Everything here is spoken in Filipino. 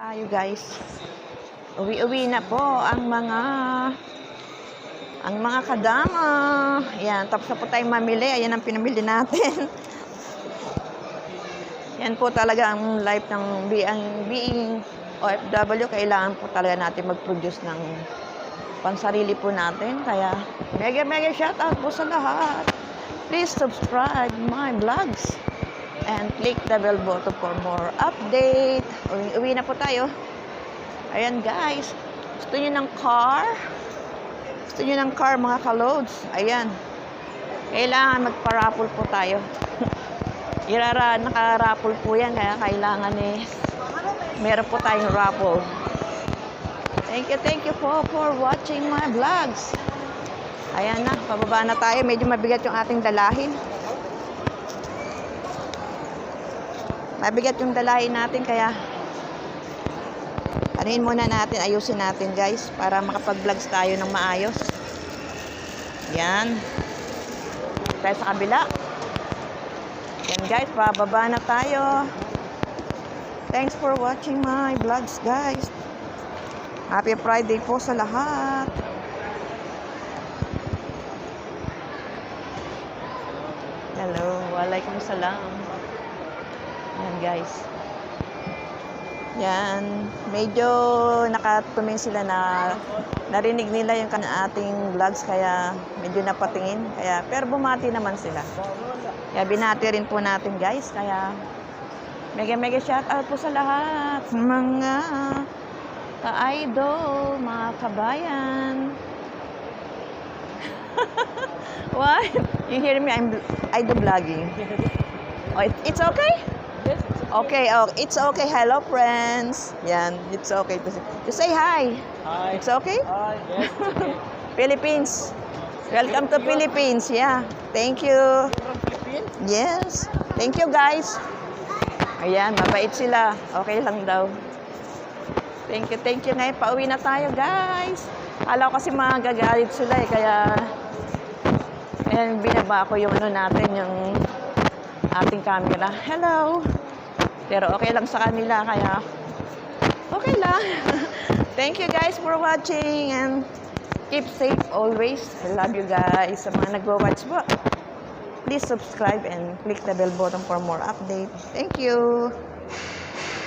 Tayo guys. Uwi-uwi na po ang mga ang mga kadama. Yan, tapos na po tayong mamili. Ayan ang pinamili natin. Yan po talaga ang life ng being, being OFW. Kailangan po talaga natin mag-produce ng pansarili po natin. Kaya mega mega shout out po sa lahat. Please subscribe my vlogs and click the bell button for more update. Uwi, uwi na po tayo. Ayan guys. Gusto niyo ng car? Gusto niyo ng car mga kaloads? Ayan. Kailangan magpa-raffle po tayo. Irara, naka-raffle po yan. Kaya kailangan eh, meron po tayong raffle. Thank you, thank you po for watching my vlogs. Ayan na, pababa na tayo. Medyo mabigat yung ating dalahin. Mabigat yung dalahin natin kaya anuhin muna natin, ayusin natin guys para makapag-vlogs tayo ng maayos. Yan. Tayo sa kabila. Yan guys, pababa na tayo. Thanks for watching my vlogs guys. Happy Friday po sa lahat. Hello, walaikum salam. Guys. Yan, medyo nakatuming sila na narinig nila yung ating vlogs kaya medyo napatingin. Kaya, pero bumati naman sila. Kaya binati rin po natin guys. Kaya mega mega shout out po sa lahat. Mga ka-idol, mga kabayan. What? You hear me? I'm I do vlogging. Oh, it, it's okay? Okay, oh, it's okay. Hello, friends. Yan, it's okay to say, hi. Hi. It's okay? Hi. Yes, it's okay. Philippines. Welcome to Philippines. Yeah. Thank you. Yes. Thank you, guys. Ayan, mabait sila. Okay lang daw. Thank you, thank you. Ngayon, pauwi na tayo, guys. Kala ko kasi mga gagalit sila eh, kaya... Ayan, binaba ko yung ano natin, yung ating camera. Hello! Pero okay lang sa kanila, kaya... Okay lang. thank you, guys, for watching and keep safe always. I love you guys. Sa mga nagwa-watch po, please subscribe and click the bell button for more updates. Thank you.